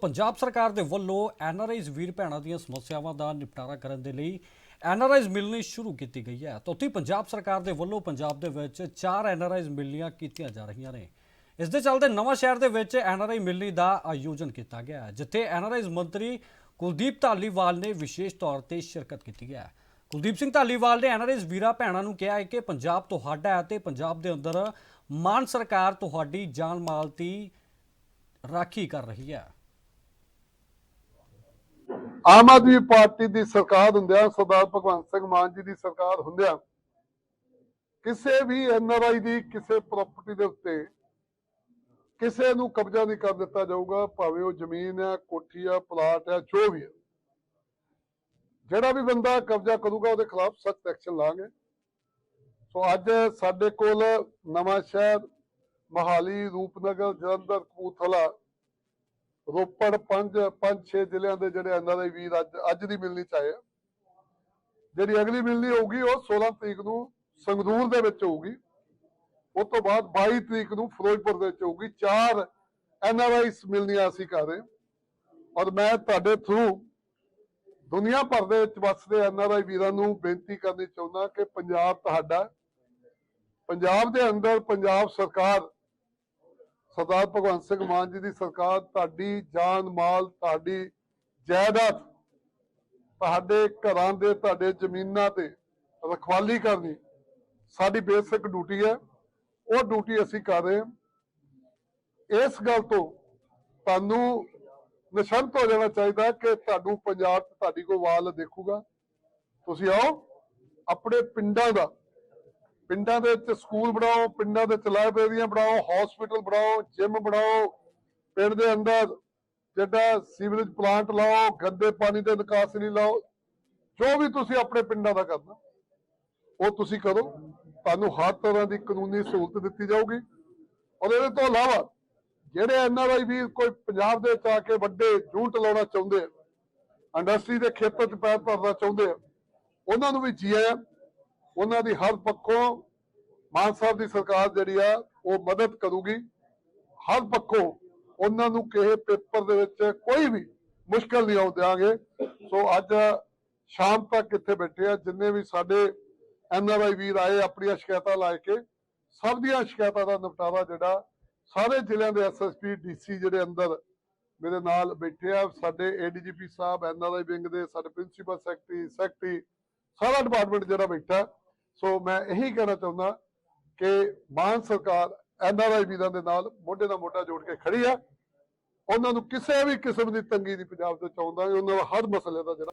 ਪੰਜਾਬ ਸਰਕਾਰ ਦੇ ਵੱਲੋਂ ਐਨਆਰਆਈਜ਼ ਵੀਰ ਭੈਣਾਂ ਦੀਆਂ ਸਮੱਸਿਆਵਾਂ ਦਾ ਨਿਪਟਾਰਾ ਕਰਨ ਦੇ ਲਈ ਐਨਆਰਆਈਜ਼ ਮਿਲਣੀ ਸ਼ੁਰੂ ਕੀਤੀ ਗਈ ਹੈ। ਤਾਂ ਉੱਥੇ ਪੰਜਾਬ ਸਰਕਾਰ ਦੇ ਵੱਲੋਂ ਪੰਜਾਬ ਦੇ ਵਿੱਚ ਚਾਰ ਐਨਆਰਆਈਜ਼ ਮਿਲਣੀਆਂ ਕੀਤੀਆਂ ਜਾ ਰਹੀਆਂ ਨੇ। ਇਸ ਦੇ ਚੱਲਦੇ ਨਵਾਂ ਸ਼ਹਿਰ ਦੇ ਵਿੱਚ ਐਨਆਰਆਈ ਮਿਲਣੀ ਦਾ ਆਯੋਜਨ ਕੀਤਾ ਗਿਆ ਹੈ, ਜਿੱਥੇ ਐਨਆਰਆਈਜ਼ ਮੰਤਰੀ ਕੁਲਦੀਪ ਧਾਲੀਵਾਲ ਨੇ ਵਿਸ਼ੇਸ਼ ਤੌਰ ਤੇ ਸ਼ਿਰਕਤ ਕੀਤੀ ਹੈ। ਕੁਲਦੀਪ ਸਿੰਘ ਧਾਲੀਵਾਲ ਨੇ ਐਨਆਰਆਈਜ਼ ਵੀਰਾਂ ਭੈਣਾਂ ਨੂੰ ਕਿਹਾ ਹੈ ਕਿ ਪੰਜਾਬ ਤੁਹਾਡਾ ਹੈ ਤੇ ਪੰਜਾਬ ਦੇ ਅੰਦਰ ਮਾਨ ਸਰਕਾਰ ਤੁਹਾਡੀ ਜਾਨ ਮਾਲ ਦੀ ਰਾਖੀ ਕਰ ਰਹੀ ਹੈ। ਆਮ ਆਦਮੀ ਪਾਰਟੀ ਦੀ ਸਰਕਾਰ ਹੁੰਦਿਆਂ ਸਰਦਾਰ ਭਗਵੰਤ ਸਿੰਘ ਮਾਨ ਜੀ ਦੀ ਸਰਕਾਰ ਹੁੰਦਿਆਂ ਕਿਸੇ ਵੀ ਐਨਆਰਆਈ ਦੀ ਕਿਸੇ ਪ੍ਰਾਪਰਟੀ ਦੇ ਉੱਤੇ ਕਿਸੇ ਨੂੰ ਕਬਜ਼ਾ ਨਹੀਂ ਕਰ ਦਿੱਤਾ ਜਾਊਗਾ, ਭਾਵੇਂ ਉਹ ਜ਼ਮੀਨ ਹੈ ਕੋਠੀ ਆ, ਪਲਾਟ ਹੈ ਜੋ ਵੀ ਹੈ ਜਿਹੜਾ ਵੀ ਬੰਦਾ ਕਬਜ਼ਾ ਕਰੂਗਾ, ਉਹਦੇ ਖਿਲਾਫ ਸਖਤ ਐਕਸ਼ਨ ਲਾਂਗੇ। ਸੋ ਅੱਜ ਸਾਡੇ ਕੋਲ ਨਵਾਂ ਸ਼ਹਿਰ ਮਹਾਲੀ, ਰੂਪਨਗਰ, ਜਲੰਧਰ, ਕਪੂਰਥਲਾ ਰੋਪੜ ਪੰਜ ਪੰਜ, ਛੇ ਜ਼ਿਲ੍ਹਿਆਂ ਦੇ ਜਿਹੜੇ ਐਨਆਰਆਈ ਵੀਰ ਅੱਜ ਅੱਜ ਦੀ ਮਿਲਣੀ ਚ ਜਿਹੜੀ ਅਗਲੀ ਮਿਲਣੀ ਹੋਊਗੀ, ਉਹ 16 ਤਰੀਕ ਨੂੰ ਸੰਗਰੂਰ ਦੇ ਵਿੱਚ ਹੋਊਗੀ। ਉਸ ਤੋਂ ਬਾਅਦ 22 ਤਰੀਕ ਨੂੰ ਫਿਰੋਜ਼ਪੁਰ ਦੇ ਵਿੱਚ ਹੋਊਗੀ। ਚਾਰ ਐਨਆਰਆਈਸ ਮਿਲਣੀਆਂ ਅਸੀਂ ਕਰ ਰਹੇ ਔਰ ਮੈਂ ਤੁਹਾਡੇ ਥਰੂ ਦੁਨੀਆ ਭਰ ਦੇ ਵਿੱਚ ਵਸਦੇ ਐਨਆਰਆਈ ਵੀਰਾਂ ਨੂੰ ਬੇਨਤੀ ਕਰਨੀ ਚਾਹੁੰਦਾ ਕਿ ਪੰਜਾਬ ਤੁਹਾਡਾ ਪੰਜਾਬ ਦੇ ਅੰਦਰ ਪੰਜਾਬ ਸਰਕਾਰ ਸਰਦਾਰ ਭਗਵੰਤ ਸਿੰਘ ਮਾਨ ਜੀ ਦੀ ਸਰਕਾਰ, ਤੁਹਾਡੀ ਜਾਨ ਮਾਲ, ਤੁਹਾਡੀ ਜਾਇਦਾਦ ਤੁਹਾਡੇ ਘਰਾਂ ਦੇ, ਤੁਹਾਡੇ ਜ਼ਮੀਨਾਂ ਤੇ ਰਖਵਾਲੀ ਕਰਨੀ ਸਾਡੀ ਬੇਸਿਕ ਡਿਊਟੀ ਹੈ। ਉਹ ਡਿਊਟੀ ਅਸੀਂ ਕਰ ਰਹੇ ਹਾਂ। ਇਸ ਗੱਲ ਤੋਂ ਤੁਹਾਨੂੰ ਨਿਸ਼ਚਿੰਤ ਹੋ ਜਾਣਾ ਚਾਹੀਦਾ ਕਿ ਤੁਹਾਨੂੰ ਪੰਜਾਬ 'ਚ ਤੁਹਾਡੀ ਕੋਈ ਵਾਲ ਦੇਖੂਗਾ। ਤੁਸੀਂ ਆਓ, ਆਪਣੇ ਪਿੰਡਾਂ ਦਾ ਪਿੰਡਾਂ ਦੇ ਵਿੱਚ ਸਕੂਲ ਬਣਾਓ, ਪਿੰਡਾਂ ਦੇ ਵਿੱਚ ਲਾਇਬ੍ਰੇਰੀਆਂ ਬਣਾਓ ਹਸਪੀਟਲ ਬਣਾਓ ਜਿਮ ਬਣਾਓ, ਪਿੰਡ ਦੇ ਅੰਦਰ ਜਿਹੜਾ ਸੀਵਰੇਜ ਪਲਾਂਟ ਲਾਓ, ਗੰਦੇ ਪਾਣੀ ਦੇ ਨਿਕਾਸ ਲਈ ਲਾਓ, ਜੋ ਵੀ ਤੁਸੀਂ ਆਪਣੇ ਪਿੰਡਾਂ ਦਾ ਕਰਨਾ, ਉਹ ਤੁਸੀਂ ਕਰੋ। ਤੁਹਾਨੂੰ ਹਰ ਤਰ੍ਹਾਂ ਦੀ ਕਾਨੂੰਨੀ ਸਹੂਲਤ ਦਿੱਤੀ ਜਾਊਗੀ। ਔਰ ਇਹਦੇ ਤੋਂ ਇਲਾਵਾ ਜਿਹੜੇ ਐਨਆਰਆਈ ਵੀ ਕੋਈ ਪੰਜਾਬ ਦੇ ਵਿੱਚ ਆ ਕੇ ਵੱਡੇ ਜੂਟ ਲਾਉਣਾ ਚਾਹੁੰਦੇ ਆ ਇੰਡਸਟਰੀ ਦੇ ਖੇਤਰ 'ਚ ਪੈਰ ਭਰਨਾ ਚਾਹੁੰਦੇ ਆ, ਉਹਨਾਂ ਨੂੰ ਵੀ ਜੀ ਉਹਨਾਂ ਦੀ ਹਰ ਪੱਖੋਂ ਮਾਨ ਸਾਹਿਬ ਦੀ ਸਰਕਾਰ ਜਿਹੜੀ ਆ, ਉਹ ਮਦਦ ਕਰੂਗੀ। ਹਰ ਪੱਖੋਂ ਉਹਨਾਂ ਨੂੰ ਕਿਸੇ ਪੇਪਰ ਦੇ ਵਿੱਚ ਕੋਈ ਵੀ ਮੁਸ਼ਕਲ ਨਹੀਂ ਆਉਣ ਦਿਆਂਗੇ। ਸੋ ਅੱਜ ਸ਼ਾਮ ਤੱਕ ਇੱਥੇ ਬੈਠੇ ਆ, ਜਿੰਨੇ ਵੀ ਸਾਡੇ ਐਨਆਰਆਈ ਵੀਰ ਆਏ, ਆਪਣੀਆਂ ਸ਼ਿਕਾਇਤਾਂ ਲਾ ਕੇ, ਸਭ ਦੀਆਂ ਸ਼ਿਕਾਇਤਾਂ ਦਾ ਨਿਪਟਾਰਾ ਜਿਹੜਾ, ਸਾਰੇ ਜ਼ਿਲ੍ਹਿਆਂ ਦੇ ਐਸਐਸਪੀ ਡੀਸੀ ਜਿਹੜੇ ਅੰਦਰ ਮੇਰੇ ਨਾਲ ਬੈਠੇ ਆ, ਸਾਡੇ ਏਡੀਜੀਪੀ ਸਾਹਿਬ ਐਨਆਰਆਈ ਵਿੰਗ ਦੇ, ਸਾਡੇ ਪ੍ਰਿੰਸੀਪਲ ਸੈਕਟਰੀ ਸੈਕਟਰੀ, ਸਾਰਾ ਡਿਪਾਰਟਮੈਂਟ ਜਿਹੜਾ ਬੈਠਾ ਸੋ ਮੈਂ ਇਹੀ ਕਹਿਣਾ ਚਾਹੁੰਦਾ ਕਿ ਮਾਨ ਸਰਕਾਰ ਐਨਆਰਆਈ ਵੀਰਾਂ ਦੇ ਨਾਲ ਮੋਢੇ ਨਾਲ ਮੋਢਾ ਜੋੜ ਕੇ ਖੜੀ ਆ। ਉਹਨਾਂ ਨੂੰ ਕਿਸੇ ਵੀ ਕਿਸਮ ਦੀ ਤੰਗੀ ਦੀ ਪੰਜਾਬ ਦੇ ਚਾਹੁੰਦਾ ਉਹਨਾਂ ਦਾ ਹਰ ਮਸਲੇ ਦਾ ਜਿਹੜਾ